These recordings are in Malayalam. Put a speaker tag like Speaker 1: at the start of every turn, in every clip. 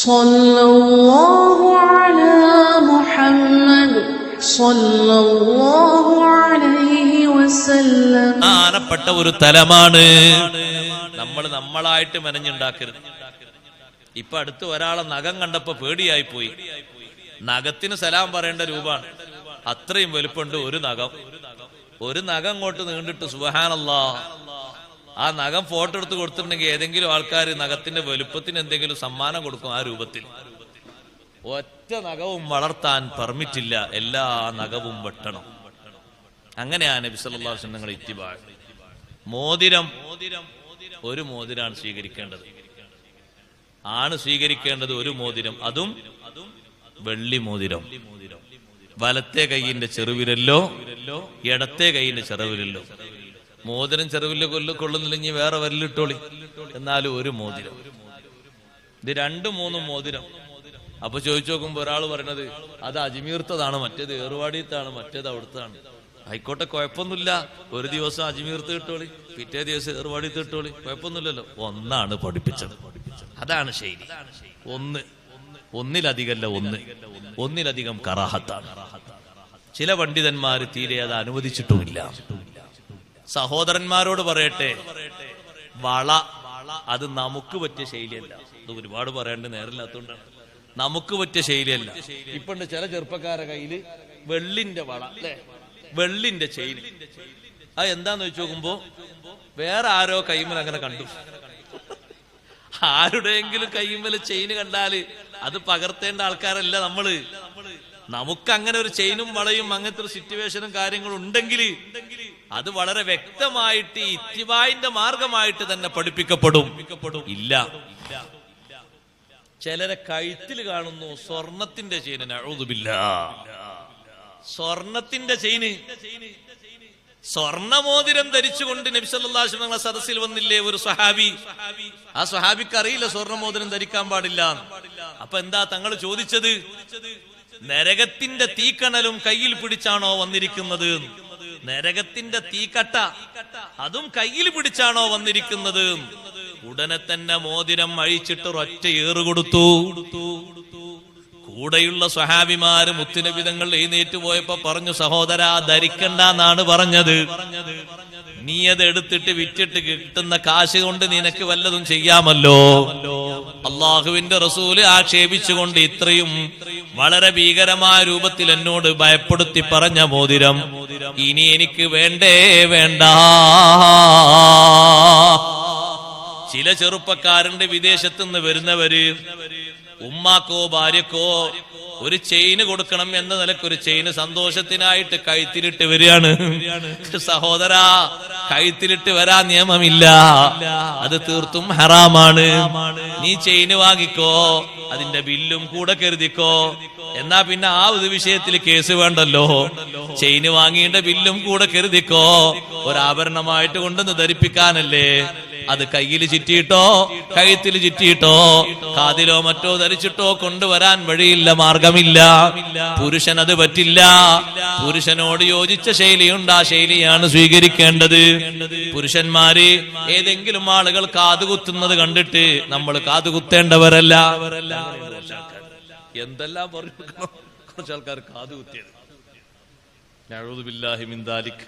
Speaker 1: صلى الله على محمد صلى الله عليه وسلم
Speaker 2: ആനപ്പെട്ട ഒരു തലമാണ് നമ്മൾ നമ്മളായിട്ട് മെനഞ്ഞുണ്ടാക്കരുത് ഇപ്പൊ അടുത്ത് ഒരാളെ നഖം കണ്ടപ്പോ പേടിയായി പോയി നഖത്തിന് സലാം പറയേണ്ട രൂപമാണ് അത്രയും വലുപ്പമുണ്ട് ഒരു നഖം ഒരു നഖം അങ്ങോട്ട് നീണ്ടിട്ട് സുബഹാനല്ലാ ആ നഖം ഫോട്ടോ എടുത്ത് കൊടുത്തിട്ടുണ്ടെങ്കിൽ ഏതെങ്കിലും ആൾക്കാർ നഖത്തിന്റെ വലുപ്പത്തിന് എന്തെങ്കിലും സമ്മാനം കൊടുക്കും ആ രൂപത്തിൽ. ഒറ്റ നഖവും വളർത്താൻ പെർമിറ്റില്ല എല്ലാ നഖവും വെട്ടണം. അങ്ങനെയാണ് നബി സല്ലല്ലാഹു അലൈഹി വസല്ലം മോതിരം ഒരു മോതിരാണ് സ്വീകരിക്കേണ്ടത്. ആണ് സ്വീകരിക്കേണ്ടത് ഒരു മോതിരം. അതും വെള്ളി മോതിരം. വലത്തെ കൈയിന്റെ ചെറുവിരല്ലോ ഇടത്തെ കൈയിന്റെ ചെറുവിരല്ലോ മോതിരം ചെറുവിൽ കൊല്ലു കൊള്ളുന്നില്ലെങ്കിൽ വേറെ വരലിട്ടോളി. എന്നാലും ഒരു മോതിരം. ഇത് രണ്ട് മൂന്നും മോതിരം. അപ്പൊ ചോദിച്ചു നോക്കുമ്പോ ഒരാൾ പറയണത് അത് അജ്മീർത്തതാണ് മറ്റേത് ഏറുവാടിയത്താണ് മറ്റേത് അവിടുത്താണ്. ആയിക്കോട്ടെ കുഴപ്പമൊന്നുമില്ല. ഒരു ദിവസം അജ്മീർത്ത് കിട്ടോളി പിറ്റേ ദിവസം ഏറുവാടി കിട്ടോളി കുഴപ്പമൊന്നുമില്ലല്ലോ. ഒന്നാണ് പഠിപ്പിച്ചത്. അതാണ് ശൈലി. ഒന്ന്. ഒന്നിലധികമല്ല ഒന്ന്. ഒന്നിലധികം കറാഹത്താണ്. ചില പണ്ഡിതന്മാർ തീരെ അത് അനുവദിച്ചിട്ടുമില്ല. സഹോദരന്മാരോട് പറയട്ടെ. വള അത് നമുക്ക് പറ്റിയ ശൈലിയല്ല. അത് ഒരുപാട് പറയേണ്ട നേരമില്ലാത്തതുകൊണ്ടാണ് നമുക്ക് പറ്റിയ ശൈലിയല്ല. ഇപ്പണ്ട് ചില ചെറുപ്പക്കാരെ കയ്യിൽ വെള്ളിന്റെ വള അല്ലെ? വെള്ളിന്റെ ചെയിൻ. അത് എന്താന്ന് വെച്ച് നോക്കുമ്പോ വേറെ ആരോ കൈമൽ അങ്ങനെ കണ്ടു. ആരുടെയെങ്കിലും കൈമൽ ചെയിന് കണ്ടാൽ അത് പകർത്തേണ്ട ആൾക്കാരല്ല നമ്മൾ. നമുക്ക് അങ്ങനെ ഒരു ചെയിനും വളയും അങ്ങനത്തെ ഒരു സിറ്റുവേഷനും കാര്യങ്ങളും ഉണ്ടെങ്കിൽ അത് വളരെ വ്യക്തമായിട്ട് ഇത്തിവായിന്റെ മാർഗമായിട്ട് തന്നെ പഠിപ്പിക്കപ്പെടും. ഇല്ല. ചിലരെ കഴുത്തിൽ കാണുന്നു സ്വർണത്തിന്റെ ചെയിന് അഴുതുമില്ല സ്വർണത്തിന്റെ ചെയിന് സ്വർണമോതിരം ധരിച്ചുകൊണ്ട് നബിസല്ലാഹു തങ്ങളെ സദസ്സിൽ വന്നില്ലേ ഒരു സ്വഹാബി? ആ സ്വഹാബിക്ക് അറിയില്ല സ്വർണമോതിരം ധരിക്കാൻ പാടില്ല അപ്പൊ എന്താ തങ്ങൾ ചോദിച്ചത്? നരകത്തിന്റെ തീക്കണലും കയ്യിൽ പിടിച്ചാണോ വന്നിരിക്കുന്നത്? നരകത്തിന്റെ തീക്കട്ട അതും കയ്യിൽ പിടിച്ചാണോ വന്നിരിക്കുന്നത്? ഉടനെ തന്നെ മോതിരം അഴിച്ചിട്ട് ഒറ്റ ഏറ് കൊടുത്തു. കൂടെയുള്ള സ്വഹാബിമാര് മുത്തുനബിതങ്ങൾ എഴുന്നേറ്റ് പോയപ്പോ പറഞ്ഞു സഹോദര ധരിക്കണ്ട എന്നാണ് പറഞ്ഞത്. നീ അത് എടുത്തിട്ട് വിറ്റിട്ട് കിട്ടുന്ന കാശ് കൊണ്ട് നിനക്ക് വല്ലതും ചെയ്യാമല്ലോ. അള്ളാഹുവിന്റെ റസൂൽ ആക്ഷേപിച്ചുകൊണ്ട് ഇത്രയും വളരെ ഭീകരമായ രൂപത്തിൽ എന്നോട് ഭയപ്പെടുത്തി പറഞ്ഞ മോതിരം ഇനി എനിക്ക് വേണ്ടേ വേണ്ട. ചില ചെറുപ്പക്കാരുണ്ട് വിദേശത്ത് നിന്ന് വരുന്നവര് ഉമ്മാക്കോ ഭാര്യക്കോ ഒരു ചെയിന് കൊടുക്കണം എന്ന നിലയ്ക്ക് ഒരു ചെയിന് സന്തോഷത്തിനായിട്ട് കൈത്തിരിട്ട് വരികയാണ്. സഹോദര കഴുത്തിലിട്ട് വരാൻ നിയമമില്ല. അത് തീർത്തും ഹറാമാണ്. നീ ചെയിന് വാങ്ങിക്കോ അതിന്റെ ബില്ലും കൂടെ കരുതിക്കോ. എന്നാ പിന്നെ ആ ഒരു വിഷയത്തിൽ കേസ് വേണ്ടല്ലോ. ചെയിന് വാങ്ങിയുടെ ബില്ലും കൂടെ കരുതിക്കോ. ഒരാഭരണമായിട്ട് കൊണ്ടൊന്ന് ധരിപ്പിക്കാനല്ലേ? അത് കയ്യിൽ ചുറ്റിയിട്ടോ കഴുത്തിൽ ചുറ്റിയിട്ടോ കാതിലോ മറ്റോ ധരിച്ചിട്ടോ കൊണ്ടുവരാൻ വഴിയില്ല മാർഗമില്ല. പുരുഷൻ അത് പറ്റില്ല. പുരുഷനോട് യോജിച്ച ശൈലിയുണ്ട് ആ ശൈലിയാണ് സ്വീകരിക്കേണ്ടത്. പുരുഷന്മാര് ഏതെങ്കിലും ആളുകൾ കാതുകുത്തുന്നത് കണ്ടിട്ട് നമ്മൾ കാതുകുത്തേണ്ടവരല്ല എന്തെല്ലാം പറഞ്ഞു? കുറച്ച് ആൾക്കാർ കാതുകുത്തിയത് നഊദുബില്ലാഹി മിൻ ദാലിക്.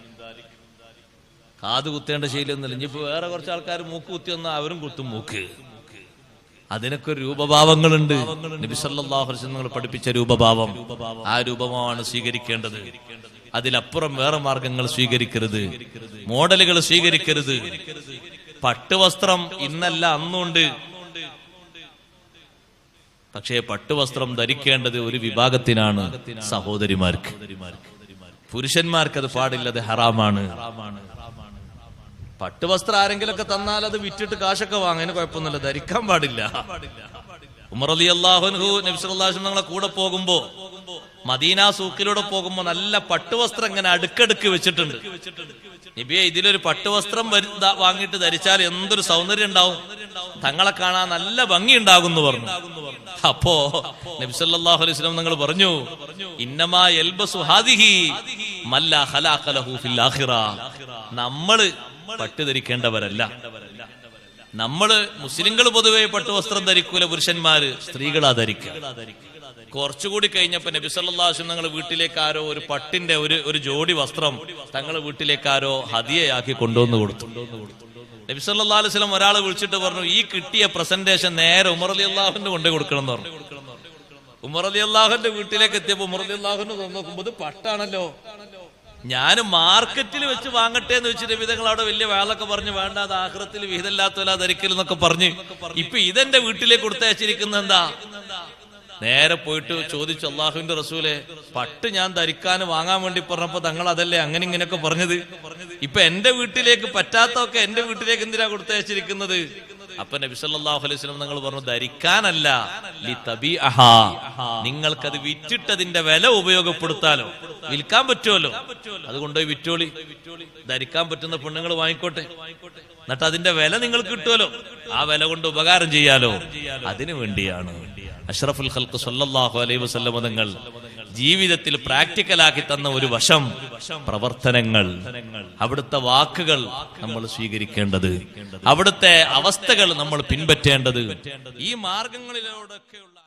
Speaker 2: കാത് കുത്തേണ്ട ശൈലിയൊന്നുമില്ല. ഇനിയിപ്പോ വേറെ കുറച്ച് ആൾക്കാർ മൂക്ക് കുത്തി വന്നാൽ അവരും കുത്തും മൂക്ക്. അതിനൊക്കെ രൂപഭാവങ്ങളുണ്ട്. നിങ്ങൾ പഠിപ്പിച്ച രൂപഭാവം. ആ രൂപമാണ് സ്വീകരിക്കേണ്ടത്. അതിലപ്പുറം വേറെ മാർഗങ്ങൾ സ്വീകരിക്കരുത്. മോഡലുകൾ സ്വീകരിക്കരുത്. പട്ടുവസ്ത്രം ഇന്നല്ല അന്നുണ്ട്. പക്ഷേ പട്ടുവസ്ത്രം ധരിക്കേണ്ടത് ഒരു വിഭാഗത്തിനാണ് സഹോദരിമാർക്ക്. പുരുഷന്മാർക്ക് അത് പാടില്ല അത് ഹറാമാണ്. പട്ടുവസ്ത്രം ആരെങ്കിലൊക്കെ തന്നാൽ അത് വിറ്റിട്ട് കാശൊക്കെ വാങ്ങാൻ കുഴപ്പമൊന്നുമില്ല. ധരിക്കാൻ പാടില്ല. ഉമർ അലി അള്ളാഹുൻഹു നബ്സുല്ലാഹു ഞങ്ങളെ കൂടെ പോകുമ്പോ മദീന സൂക്കിലൂടെ പോകുമ്പോ നല്ല പട്ടുവസ്ത്രം ഇങ്ങനെ അടുക്കടുക്ക് വെച്ചിട്ടുണ്ട്. നബിയെ ഇതിലൊരു പട്ടുവസ്ത്രം വാങ്ങിയിട്ട് ധരിച്ചാൽ എന്തൊരു സൗന്ദര്യം ഉണ്ടാവും. തങ്ങളെ കാണാൻ നല്ല ഭംഗി ഉണ്ടാകും എന്ന് പറഞ്ഞു. അപ്പോ നബ്സല്ലാഹു അലൈഹി സ്വലം നിങ്ങൾ പറഞ്ഞു ഇന്നമാ യൽബസു ഹാദിഹി മല്ല ഹലാഖലഹു ഫിൽ ആഖിറ. നമ്മൾ പട്ട് ധരിക്കേണ്ടവരല്ല നമ്മൾ മുസ്ലിങ്ങൾ പൊതുവെ പട്ടുവസ്ത്രം ധരിക്കൂല പുരുഷന്മാര് സ്ത്രീകളാ ധരിക്കുക കുറച്ചുകൂടി കഴിഞ്ഞപ്പോ നബി സല്ലാസ്ലം തങ്ങൾ വീട്ടിലേക്ക് ആരോ ഒരു പട്ടിന്റെ ഒരു ഒരു ജോഡി വസ്ത്രം തങ്ങൾ വീട്ടിലേക്കാരോ ഹതിയയാക്കി കൊണ്ടുവന്ന് കൊടുത്തു. നബി സല്ലാ അലുസ്ലം ഒരാളെ വിളിച്ചിട്ട് പറഞ്ഞു ഈ കിട്ടിയ പ്രസന്റേഷൻ നേരെ ഉമർ അലി അള്ളാഹുന്റെ കൊണ്ടേ കൊടുക്കണം എന്ന് പറഞ്ഞു. ഉമർ അലി അള്ളാഹുന്റെ വീട്ടിലേക്ക് എത്തിയപ്പോ ഉമർ അലി അള്ളാഹുന് നോക്കുമ്പോ ഇത് പട്ടാണല്ലോ. ഞാൻ മാർക്കറ്റിൽ വെച്ച് വാങ്ങട്ടെ എന്ന് വെച്ചിട്ട് വിധങ്ങൾ അവിടെ വലിയ വേളൊക്കെ പറഞ്ഞു വേണ്ട അത് ആഹ്റത്തിൽ വിഹിതമില്ലാത്തല്ല ധരിക്കൽ എന്നൊക്കെ പറഞ്ഞ് ഇപ്പൊ ഇതെന്റെ വീട്ടിലേക്ക് കൊടുത്തയച്ചിരിക്കുന്ന എന്താ? നേരെ പോയിട്ട് ചോദിച്ചു അള്ളാഹുവിന്റെ റസൂലെ പട്ട് ഞാൻ ധരിക്കാൻ വാങ്ങാൻ വേണ്ടി പറഞ്ഞപ്പോ തങ്ങൾ അതല്ലേ അങ്ങനെ ഇങ്ങനെയൊക്കെ പറഞ്ഞത്? ഇപ്പൊ എന്റെ വീട്ടിലേക്ക് പറ്റാത്തൊക്കെ എന്റെ വീട്ടിലേക്ക് എന്തിനാ കൊടുത്തയച്ചിരിക്കുന്നത്? അപ്പൊ നബി സല്ലല്ലാഹു അലൈഹി വസല്ലം നിങ്ങൾ പറഞ്ഞു ധരിക്കാനല്ല. നിങ്ങൾക്കത് വിറ്റിട്ടതിന്റെ വില ഉപയോഗപ്പെടുത്താലോ? വിൽക്കാൻ പറ്റുമല്ലോ? അതുകൊണ്ട് വിറ്റോളി. ധരിക്കാൻ പറ്റുന്ന പെണ്ണുങ്ങൾ വാങ്ങിക്കോട്ടെ. എന്നിട്ട് അതിന്റെ വില നിങ്ങൾക്ക് കിട്ടുമല്ലോ. ആ വില കൊണ്ട് ഉപകാരം ചെയ്യാലോ? അതിനു വേണ്ടിയാണ്. അഷ്റഫുൽ ഖൽക്ക് സല്ലല്ലാഹു അലൈഹി വസല്ലം തങ്ങൾ ജീവിതത്തിൽ പ്രാക്ടിക്കലാക്കി തന്ന ഒരു വശം പ്രവർത്തനങ്ങൾ. അവിടുത്തെ വാക്കുകൾ നമ്മൾ സ്വീകരിക്കേണ്ടത്. അവിടുത്തെ അവസ്ഥകൾ നമ്മൾ പിൻപറ്റേണ്ടത്. ഈ മാർഗങ്ങളിലൂടെയൊക്കെയുള്ള